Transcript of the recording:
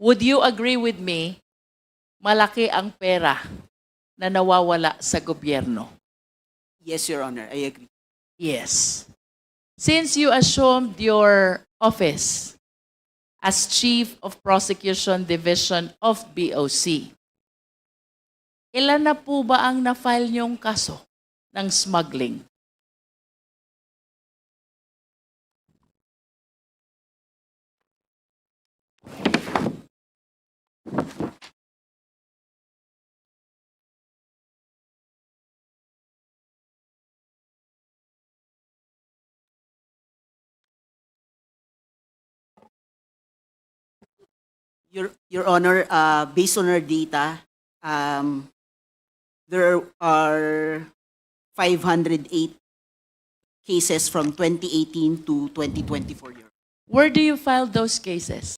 Would you agree with me, malaki ang pera na nawawala sa gobyerno? Yes, Your Honor, I agree. Yes. Since you assumed your office as Chief of Prosecution Division of BOC, ilan na po ba ang na-file niyong kaso ng smuggling? Your, Your Honor, uh, based on our data, um, there are 508 cases from 2018 to 2024. Your Where do you file those cases?